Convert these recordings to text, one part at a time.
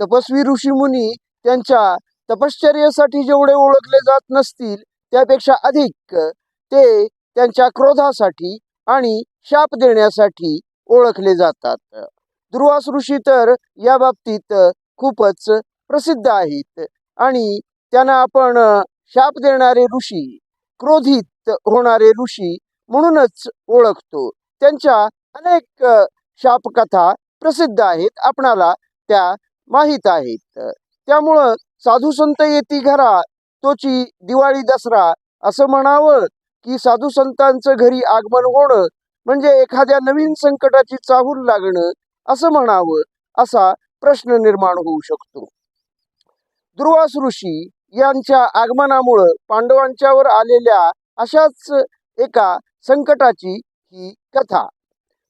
तपस्वी ऋषीमुनी त्यांच्या तपश्चर्यासाठी जेवढे ओळखले जात नसतील त्यापेक्षा अधिक ते त्यांच्या क्रोधासाठी आणि शाप देण्यासाठी ओळखले जातात. दुर्वास ऋषी तर या बाबतीत खूपच प्रसिद्ध आहेत आणि त्यांना आपण शाप देणारे ऋषी क्रोधित होणारे ऋषी म्हणूनच ओळखतो. त्यांच्या अनेक शापकथा प्रसिद्ध आहेत. आपणाला त्या माहीत आहेत. त्यामुळं साधू संत येती घरा तोची दिवाळी दसरा असं म्हणावं की साधू संतांचं घरी आगमन होणं म्हणजे एखाद्या नवीन संकटाची चाहूल लागणं असं म्हणावं असा प्रश्न निर्माण होऊ शकतो. दुर्वास ऋषी यांच्या आगमनामुळं पांडवांच्यावर आलेल्या अशाच एका संकटाची ही कथा.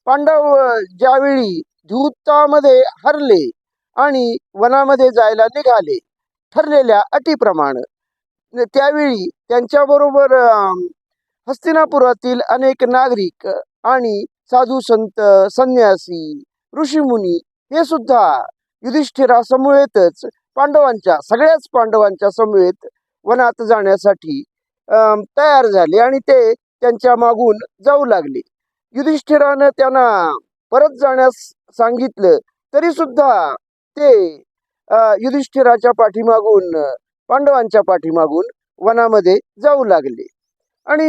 पांडव ज्यावेळी धुतामध्ये हरले आणि वनामध्ये जायला निघाले. ठरलेल्या अटीप्रमाणे त्यावेळी त्यांच्याबरोबर हस्तिनापुरातील अनेक नागरिक आणि साधू संत संन्यासी ऋषीमुनी हे सुद्धा युधिष्ठिरासमवेतच पांडवांच्या सगळ्याच पांडवांच्या समवेत वनात जाण्यासाठी तयार झाले आणि ते त्यांच्या मागून जाऊ लागले. युधिष्ठिरानं त्यांना परत जाण्यास सांगितलं तरी सुद्धा ते युधिष्ठिराच्या पाठीमागून पांडवांच्या पाठीमागून वनामध्ये जाऊ लागले. आणि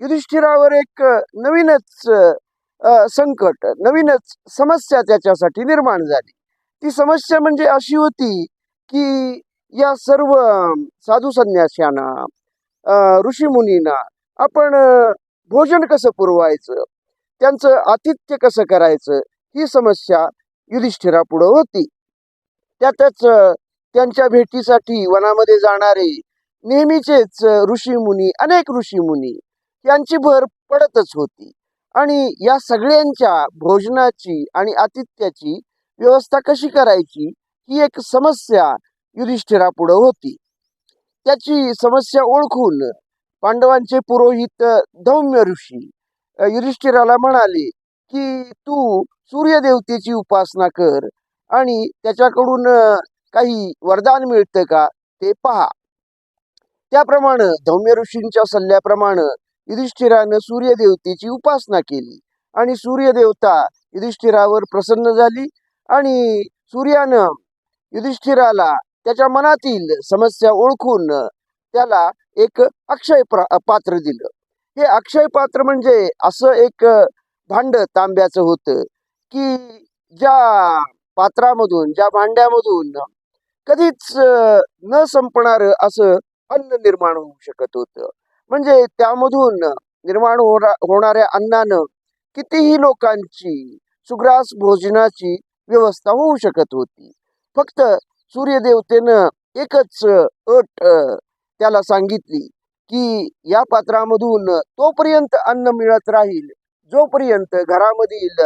युधिष्ठिरावर एक नवीनच संकट नवीनच समस्या त्याच्यासाठी निर्माण झाली. ती समस्या म्हणजे अशी होती की या सर्व साधू संन्याशांना ऋषीमुनींना आपण भोजन कसं पुरवायचं त्यांचं आतिथ्य कसं करायचं ही समस्या युधिष्ठिरापुढं होती. त्यातच त्यांच्या भेटीसाठी वनामध्ये जाणारे नेहमीचेच ऋषी ऋषीमुनी अनेक ऋषीमुनी यांची भर पडतच होती. आणि या सगळ्यांच्या भोजनाची आणि आतिथ्याची व्यवस्था कशी करायची ही एक समस्या युधिष्ठिरापुढं होती. त्याची समस्या ओळखून पांडवांचे पुरोहित धौम्य ऋषी युधिष्ठिराला म्हणाले की तू सूर्यदेवतेची उपासना कर आणि त्याच्याकडून काही वरदान मिळतं का ते पहा. त्याप्रमाणे धौम्य ऋषींच्या सल्ल्याप्रमाणे युधिष्ठिरानं सूर्यदेवतेची उपासना केली आणि सूर्यदेवता युधिष्ठिरावर प्रसन्न झाली आणि सूर्यानं युधिष्ठिराला त्याच्या मनातील समस्या ओळखून त्याला एक अक्षय पात्र दिलं. हे अक्षय पात्र म्हणजे असं एक भांड तांब्याचं होतं की ज्या पात्रामधून ज्या भांड्यामधून कधीच न संपणार असं अन्न निर्माण होऊ शकत होतं. म्हणजे त्यामधून निर्माण होणाऱ्या अन्नानं कितीही लोकांची सुग्रास भोजनाची व्यवस्था होऊ शकत होती. फक्त सूर्यदेवतेनं एकच अट त्याला सांगितली की या पात्रामधून तोपर्यंत अन्न मिळत राहील जोपर्यंत घरामधील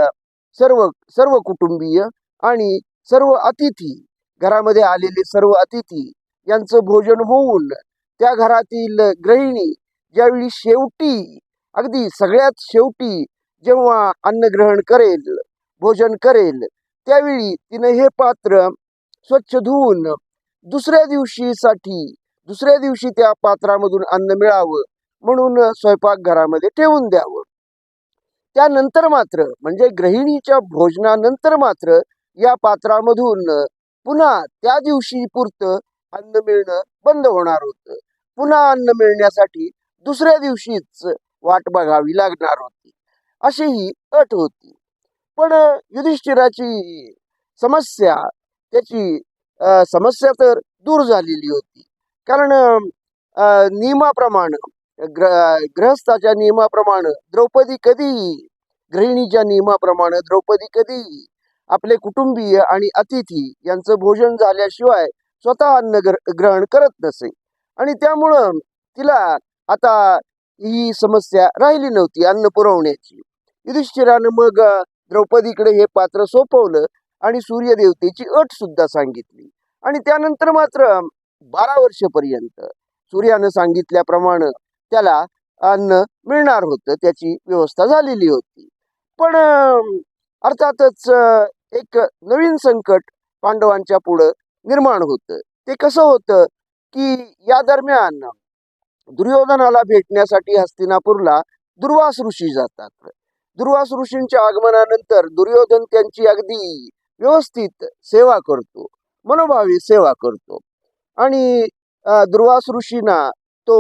सर्व सर्व कुटुंबीय आणि सर्व अतिथी घरामध्ये आलेले सर्व अतिथी यांचं भोजन होऊन त्या घरातील गृहिणी ज्यावेळी शेवटी अगदी सगळ्यात शेवटी जेव्हा अन्न ग्रहण करेल भोजन करेल त्यावेळी तिने हे पात्र स्वच्छ धुवून दुसऱ्या दिवशीसाठी दुसऱ्या दिवशी त्या पात्रामधून अन्न मिळावं म्हणून स्वयंपाकघरामध्ये ठेवून द्यावं. त्यानंतर मात्र म्हणजे गृहिणीच्या भोजनानंतर मात्र या पात्रामधून पुन्हा त्या दिवशी पुरतं अन्न मिळणं बंद होणार होतं. पुन्हा अन्न मिळण्यासाठी दुसऱ्या दिवशीच वाट बघावी लागणार होती. अशी ही अट होती. पण युधिष्ठिराची समस्या त्याची समस्या तर दूर झालेली होती. कारण नियमाप्रमाणे ग्र ग्रहस्थाच्या नियमाप्रमाणे द्रौपदी कधीही गृहिणीच्या नियमाप्रमाणे द्रौपदी कधीही आपले कुटुंबीय आणि अतिथी यांचं भोजन झाल्याशिवाय स्वतः अन्न ग्रहण करत नसे. आणि त्यामुळं तिला आता ही समस्या राहिली नव्हती अन्न पुरवण्याची. युधिष्ठिरानं मग द्रौपदीकडे हे पात्र सोपवलं आणि सूर्यदेवतेची अट सुद्धा सांगितली. आणि त्यानंतर मात्र बारा वर्षपर्यंत सूर्यानं सांगितल्याप्रमाणे त्याला अन्न मिळणार होतं त्याची व्यवस्था झालेली होती. पण अर्थातच एक नवीन संकट पांडवांच्या पुढं निर्माण होतं. ते कसं होतं की या दरम्यान दुर्योधनाला भेटण्यासाठी हस्तिनापूरला दुर्वास ऋषी जातात. दुर्वास ऋषींच्या आगमनानंतर दुर्योधन त्यांची अगदी व्यवस्थित सेवा करतो मनोभावी सेवा करतो. आणि दुर्वास ऋषींना तो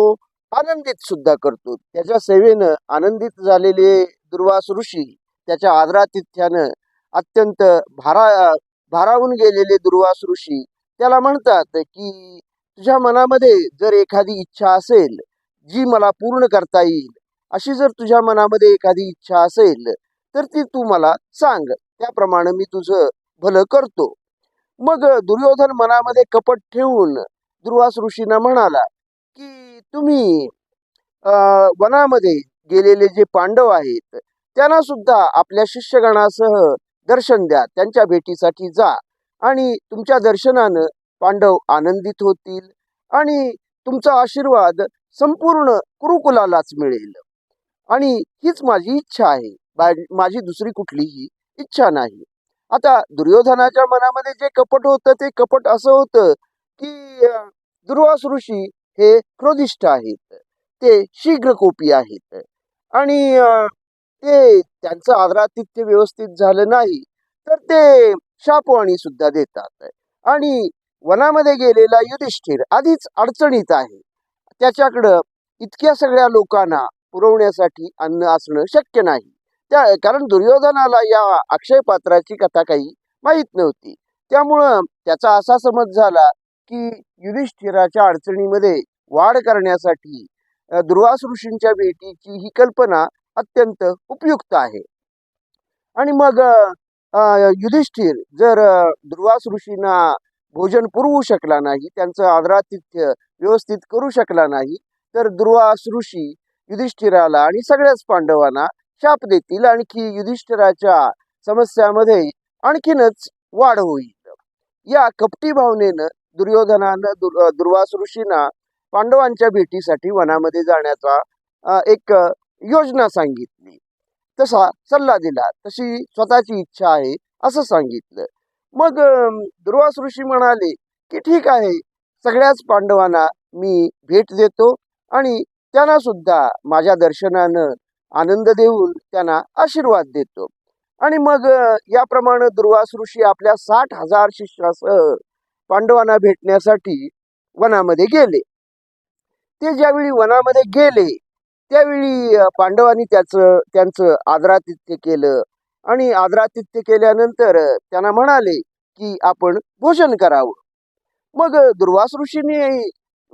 आनंदित सुद्धा करतो. त्याच्या सेवेनं आनंदित झालेले दुर्वास ऋषी त्याच्या आदरातिथ्यानं अत्यंत भारा भारावून गेलेले दुर्वास ऋषी त्याला म्हणतात की तुझ्या मनामध्ये जर एखादी इच्छा असेल जी मला पूर्ण करता येईल अशी जर तुझ्या मनामध्ये एखादी इच्छा असेल तर ती तू मला सांग. त्याप्रमाणे मी तुझं भलं करतो. मग दुर्योधन मनामध्ये कपट ठेवून दुर्वास ऋषींना म्हणाला की तुम्ही अं, वनामध्ये गेलेले जे पांडव आहेत त्यांना सुद्धा आपल्या शिष्यगणासह दर्शन द्या त्यांच्या भेटीसाठी जा. आणि तुमच्या दर्शनानं पांडव आनंदित होतील आणि तुमचा आशीर्वाद संपूर्ण कुरुकुलालाच मिळेल. आणि हीच माझी इच्छा आहे. माझी दुसरी कुठलीही इच्छा नाही. आता दुर्योधनाच्या मनामध्ये जे कपट होतं ते कपट असं होतं की दुर्वास ऋषी हे क्रोधिष्ठ आहेत. ते शीघ्रकोपी आहेत. आणि ते त्यांचं आदरातिथ्य व्यवस्थित झालं नाही तर ते शापवाणी सुद्धा देतात. आणि वनामध्ये गेलेला युधिष्ठिर आधीच अडचणीत आहे. त्याच्याकडं इतक्या सगळ्या लोकांना पुरवण्यासाठी अन्न असणं शक्य नाही. त्या कारण दुर्योधनाला या अक्षय पात्राची कथा काही माहीत नव्हती. त्यामुळं त्याचा असा समज झाला की युधिष्ठिराच्या अडचणीमध्ये वाढ करण्यासाठी दुर्वास ऋषींच्या भेटीची ही कल्पना अत्यंत उपयुक्त आहे. आणि मग युधिष्ठिर जर दुर्वास ऋषींना भोजन पुरवू शकला नाही त्यांचं आदरातिथ्य व्यवस्थित करू शकला नाही तर दुर्वास ऋषी युधिष्ठिराला आणि सगळ्याच पांडवांना शाप देतील. आणखी युधिष्ठिराच्या समस्यामध्ये आणखीनच वाढ होईल. या कपटी भावनेनं दुर्योधनानं दुर दुर्वास ऋषींना पांडवांच्या भेटीसाठी वनामध्ये जाण्याचा एक योजना सांगितली. तसा सल्ला दिला. तशी स्वतःची इच्छा आहे असं सांगितलं. मग दुर्वास ऋषी म्हणाले की ठीक आहे. सगळ्याच पांडवांना मी भेट देतो आणि त्यांना सुद्धा माझ्या दर्शनानं आनंद देऊन त्यांना आशीर्वाद देतो. आणि मग याप्रमाणे दुर्वास ऋषी आपल्या साठ हजार शिष्यासह पांडवांना भेटण्यासाठी वनामध्ये गेले. ते ज्यावेळी वनामध्ये गेले त्यावेळी पांडवांनी त्याचं त्यांचं आदरातिथ्य केलं. आणि आदरातिथ्य केल्यानंतर त्यांना म्हणाले की आपण भोजन करावं. मग दुर्वास ऋषीने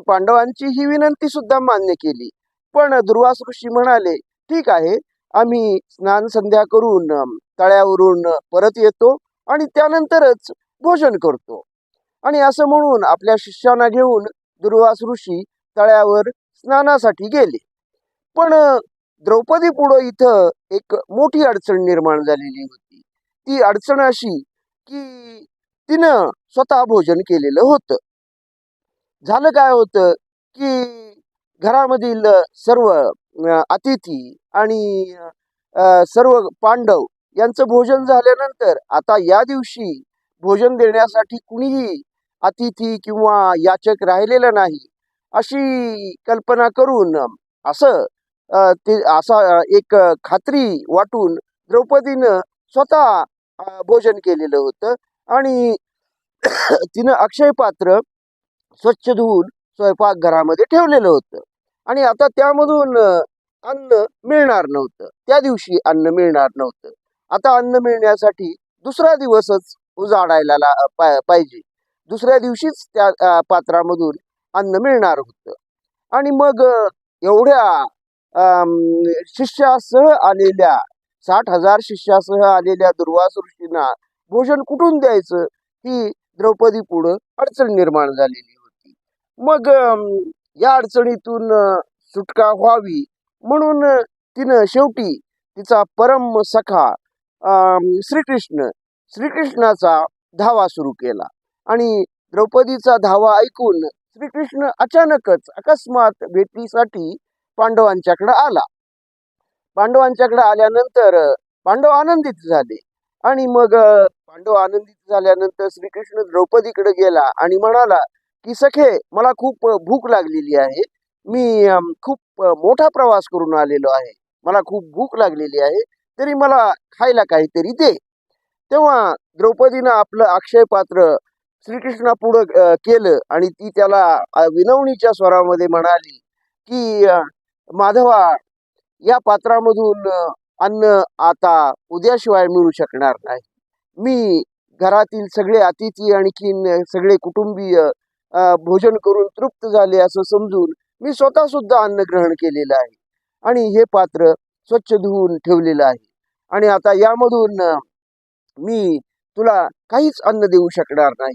पांडवांची ही विनंती सुद्धा मान्य केली. पण दुर्वास ऋषी म्हणाले ठीक आहे आम्ही स्नान संध्या करून तळ्यावरून परत येतो आणि त्यानंतरच भोजन करतो. आणि असं म्हणून आपल्या शिष्यांना घेऊन दुर्वास ऋषी तळ्यावर स्नानासाठी गेले. पण द्रौपदी पुढं इथं एक मोठी अडचण निर्माण झालेली होती. ती अडचण अशी की तिनं स्वतः भोजन केलेलं होतं. झालं काय होतं की घरामधील सर्व अतिथी आणि सर्व पांडव यांचं भोजन झाल्यानंतर आता या दिवशी भोजन देण्यासाठी कुणीही अतिथी किंवा याचक राहिलेलं नाही अशी कल्पना करून असं ते असा एक खात्री वाटून द्रौपदीनं स्वतः भोजन केलेलं होतं. आणि तिनं अक्षय पात्र स्वच्छ धुवून स्वयंपाकघरामध्ये ठेवलेलं होतं. आणि आता त्यामधून अन्न मिळणार नव्हतं. त्या दिवशी अन्न मिळणार नव्हतं. आता अन्न मिळण्यासाठी दुसरा दिवसच उजाडायला ला- पाहिजे. दुसऱ्या दिवशीच त्या पात्रामधून अन्न मिळणार होतं. आणि मग एवढ्या शिष्यासह आलेल्या साठ हजार शिष्यासह आलेल्या दुर्वास ऋषींना भोजन कुठून द्यायचं? ही द्रौपदी पुढं अडचण निर्माण झालेली होती. मग या अडचणीतून सुटका व्हावी म्हणून तिनं शेवटी तिचा परम सखा श्रीकृष्ण श्रीकृष्णाचा धावा सुरू केला. आणि द्रौपदीचा धावा ऐकून श्रीकृष्ण अचानकच अकस्मात भेटीसाठी पांडवांच्याकडे आला. पांडवांच्याकडे आल्यानंतर पांडव आनंदित झाले. आणि मग पांडव आनंदित झाल्यानंतर श्रीकृष्ण द्रौपदीकडे गेला आणि म्हणाला की सखे मला खूप भूक लागलेली आहे. मी खूप मोठा प्रवास करून आलेलो आहे. मला खूप भूक लागलेली आहे. तरी मला खायला काहीतरी दे. तेव्हा द्रौपदीनं आपलं अक्षय पात्र श्रीकृष्णा पुढं केलं आणि ती त्याला विनवणीच्या स्वरामध्ये म्हणाली की माधवा या पात्रामधून अन्न आता उद्याशिवाय मिळू शकणार नाही. मी घरातील सगळे अतिथी आणखीन सगळे कुटुंबीय भोजन करून तृप्त झाले असं समजून मी स्वतः सुद्धा अन्न ग्रहण केलेलं आहे. आणि हे पात्र स्वच्छ धुवून ठेवलेलं आहे. आणि आता यामधून मी तुला काहीच अन्न देऊ शकणार नाही.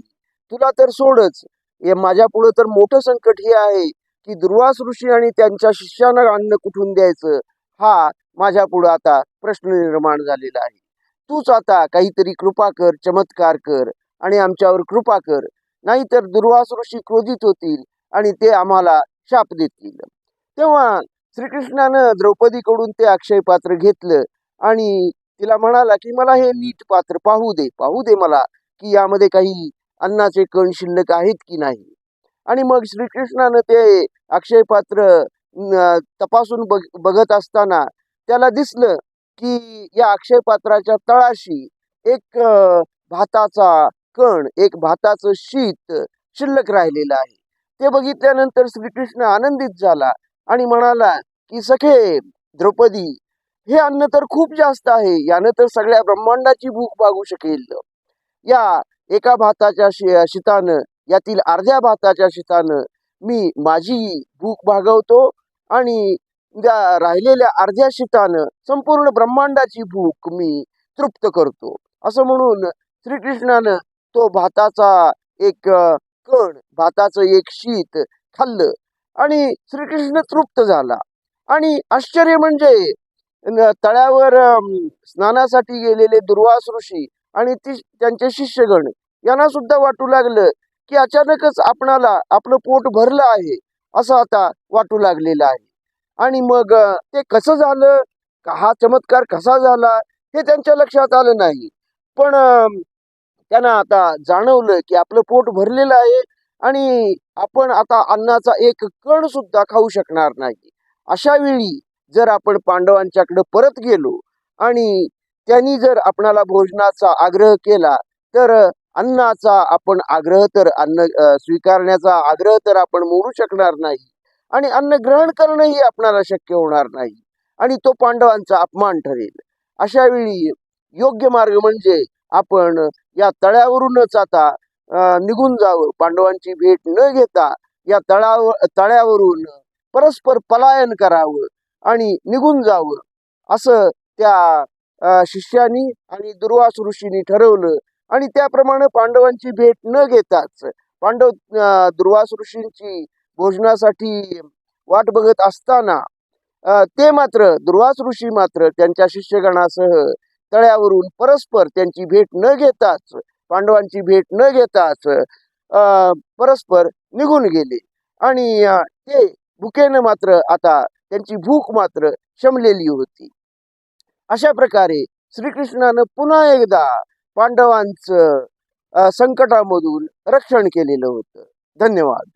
तुला तर सोडच. माझ्या पुढं तर मोठं संकट हे आहे. की दुर्वास ऋषी आणि त्यांच्या शिष्यांना अन्न कुठून द्यायचं? हा माझ्या पुढे आता प्रश्न निर्माण झालेला आहे. तूच आता काहीतरी कृपा कर चमत्कार कर आणि आमच्यावर कृपा कर. नाहीतर दुर्वास ऋषी क्रोधित होतील आणि ते आम्हाला शाप देतील. तेव्हा श्रीकृष्णानं द्रौपदीकडून ते अक्षय पात्र घेतलं आणि तिला म्हणाला की मला हे नीट पात्र पाहू दे पाहू दे मला की यामध्ये काही अन्नाचे कण शिल्लक आहेत की नाही? आणि मग श्रीकृष्णानं ते अक्षय पात्र तपासून बघ बघत असताना त्याला दिसलं की या अक्षय पात्राच्या तळाशी एक भाताचा कण एक भाताचं शीत शिल्लक राहिलेलं आहे. ते बघितल्यानंतर श्रीकृष्ण आनंदित झाला आणि म्हणाला की सखे द्रौपदी हे अन्न तर खूप जास्त आहे यानं तर सगळ्या ब्रह्मांडाची भूक भागू शकेल. या एका भाताच्या शि शितानं यातील अर्ध्या भाताच्या शेतानं मी माझी भूक भागवतो आणि त्या राहिलेल्या अर्ध्या शेतानं संपूर्ण ब्रह्मांडाची भूक मी तृप्त करतो. असं म्हणून श्रीकृष्णानं तो भाताचा एक कण भाताचं एक शीत खाल्लं आणि श्रीकृष्ण तृप्त झाला. आणि आश्चर्य म्हणजे तळ्यावर स्नानासाठी गेलेले दुर्वास ऋषी आणि ती त्यांचे शिष्यगण यांना सुद्धा वाटू लागलं की अचानकच आपणाला आपलं पोट भरलं आहे असं आता वाटू लागलेलं आहे. आणि मग ते कसं झालं? हा चमत्कार कसा झाला? हे त्यांच्या लक्षात आलं नाही. पण त्यांना आता जाणवलं की आपलं पोट भरलेलं आहे आणि आपण आता अन्नाचा एक कण सुद्धा खाऊ शकणार नाही. अशा वेळी जर आपण पांडवांच्याकडे परत गेलो आणि त्यांनी जर आपणाला भोजनाचा आग्रह केला तर अन्नाचा आपण आग्रह तर अन्न स्वीकारण्याचा आग्रह तर आपण मोडू शकणार नाही. आणि अन्न ग्रहण करणंही आपणाला शक्य होणार नाही. आणि तो पांडवांचा अपमान ठरेल. अशा वेळी योग्य मार्ग म्हणजे आपण या तळ्यावरूनच आता निघून जावं. पांडवांची भेट न घेता या तळावर तळ्यावरून परस्पर पलायन करावं आणि निघून जावं. असं त्या शिष्यानी आणि दुर्वास ऋषींनी ठरवलं. आणि त्याप्रमाणे पांडवांची भेट न घेताच पांडव दुर्वास ऋषींची भोजनासाठी वाट बघत असताना ते मात्र दुर्वास ऋषी मात्र त्यांच्या शिष्यगणासह तळ्यावरून परस्पर त्यांची भेट न घेताच पांडवांची भेट न घेताच परस्पर निघून गेले. आणि ते भुकेनं मात्र आता त्यांची भूक मात्र शमलेली होती. अशा प्रकारे श्रीकृष्णानं पुन्हा एकदा पांडवांचं संकटामधून रक्षण केलेलं होतं. धन्यवाद.